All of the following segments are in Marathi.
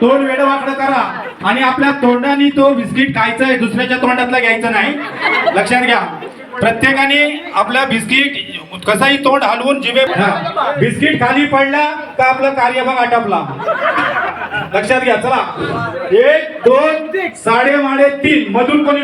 तोंड वेडवाकडं करा. आणि आपल्या तोंडाने तो बिस्किट खायचं आहे दुसऱ्याच्या तोंडातला घ्यायचं नाही. लक्षात घ्या. प्रत्येकाने आपला बिस्किट कसाही तोंड हलवून जिवे बिस्किट खाली पडला तर आपला कार्यभाग आटपला? लक्षात घ्या. चला. एक दोन साडे माडे तीन. मधून कोणी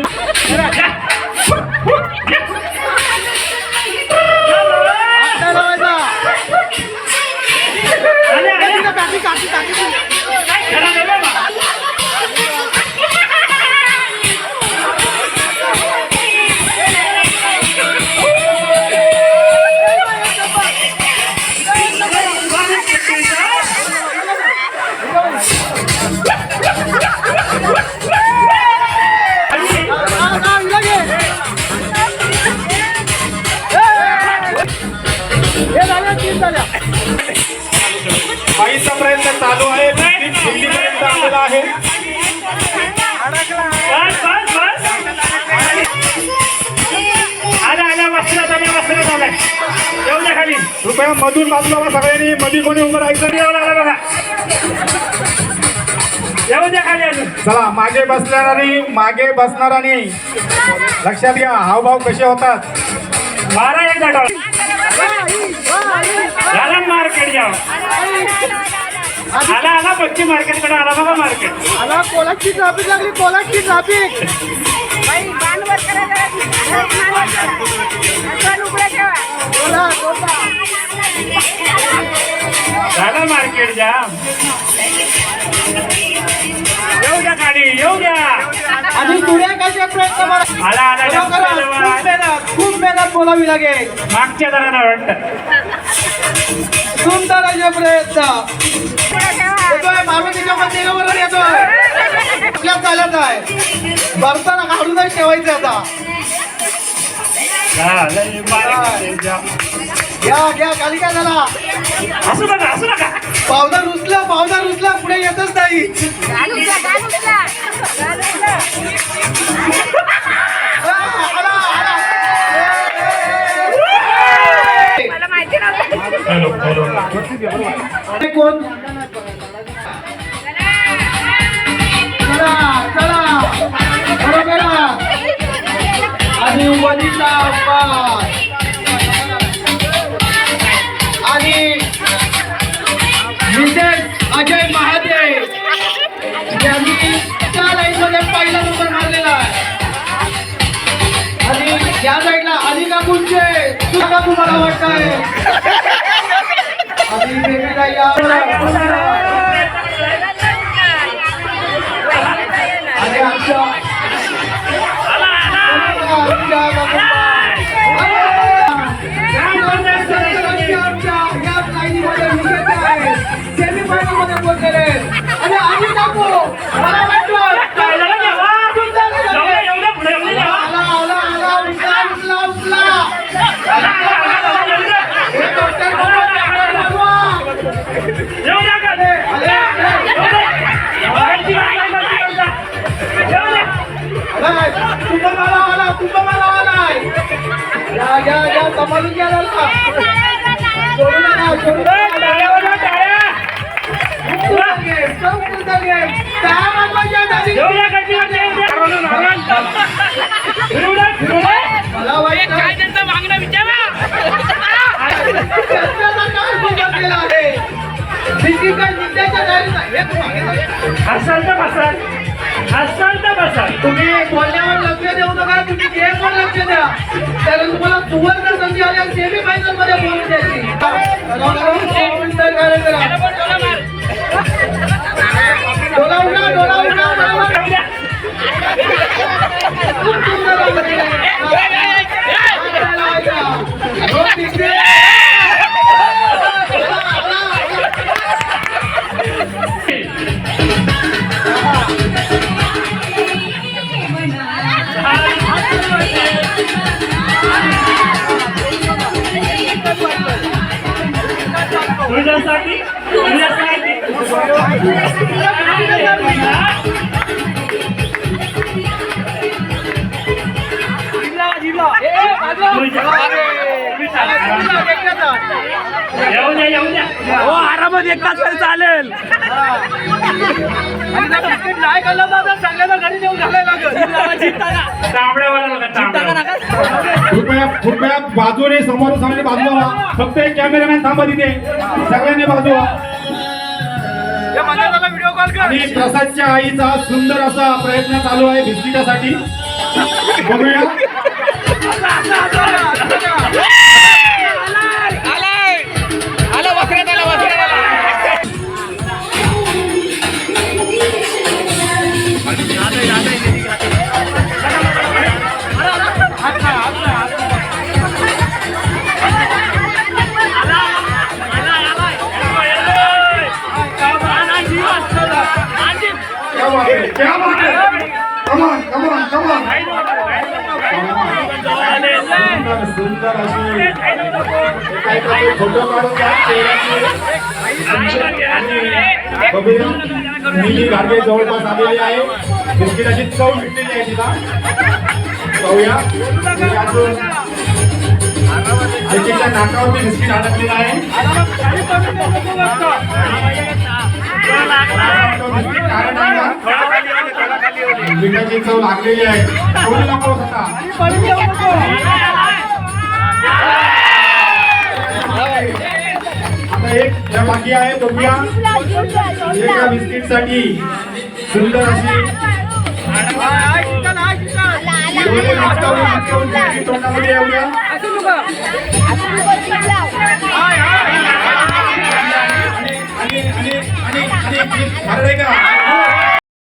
मधून बाजूला व्हा सगळ्यांनी. मध्ये कोणी उभं राहायचं येऊ लागला बघा. येऊ द्या खाली अजून. चला मागे बसणाऱ्यांनी मागे बसणाऱ्यांनी लक्षात घ्या हावभाव कसे होतात. मारा एक डाव झाला मार्केट जाव आला आला पश्चिम मार्केटकडे आला बघा मार्केट. आला कोलाची ट्रॅफिक लागली कोलाची ट्रॅफिक बाई बांधवर झाला मार्केट जाम. येऊ द्या खाली येऊ द्या. आणि पुढे कशा प्रयत्न आला आला खूप मेहनत खूप मेहनत बोलावी लागेल. मागच्या जरा वाटतं. सुंदर असे प्रयत्न. येतोय मारुतीच्या मंदिरावर येतोय. आपल्या चालत आहे. भरताना काढूनच ठेवायचं आता. झालंय मार्केट जाम. घ्या घ्या खाली काय झाला असू नका असू नका. पावडर रुचला पावडर रुचला पुढे येतच नाही. कोण? चला चला. बरोबर आणि वनिता तुला तुम्हाला वाटतंय आणि बेबीला या आणि आमच्या आमच्या आमच्या या लाईनीमध्ये विजेते आहेत. सेमीफायनलमध्ये पोहोचलेले आहेत. आणि आम्ही टाकू. मला वाटतं, सुंदर झाले. आला, आला, आला, उचला, उचला, उचला. हे कुंभमेळा आला, कुंभमेळा आलाय. या, या, या, सांभाळून घ्या जरा. सोडू नका, सोडू नका. मला वाटतं त्यांचं मागणं विचारा काय आहे? हसाल तर बसाल हसाल तर बसाल तुम्ही बोलण्यावर लक्ष देऊ नका तुम्ही गेमवर लक्ष द्या कारण तुम्हाला सुवर्ण संधी आली सेमी फायनलमध्ये बोलून द्यायची कार्यक्रम तुझ्यासाठी येऊ द्या येऊ द्या हो आरामात एक तास चालेल. बिस्किट नाही खाल्लं तर सगळ्यांना घरी नेऊन घालायला लागेल तांबड्यावाला का तांबड्या. कृपया कृपया बाजूने समोर सामने बाजू व्हा फक्त एक कॅमेरामॅन थांबा तिथे. सगळ्यांनी बाजू आणि प्रसादच्या आईचा सुंदर असा प्रयत्न चालू आहे बिस्किटासाठी. बघूया. बात है क्या बात है कमान कमान कमान सुंदर सुंदर अशी फोटो काढून घ्या चेहऱ्याचे. बघूया घाटे जवळपास आलेली आहे बिस्किटाची चव मिटलेली आहे तिला पाहूया अजून आईच्या नाकावरती बिस्किट अडकलेलं आहे तो चव लागलेली आहे. कोणी नको आता एक ज्या बाकी आहे दोघ्या एका बिस्किटसाठी सुंदर अशी तोंडामध्ये येऊया आणि आणि आणि आणि आणि भारत आहे का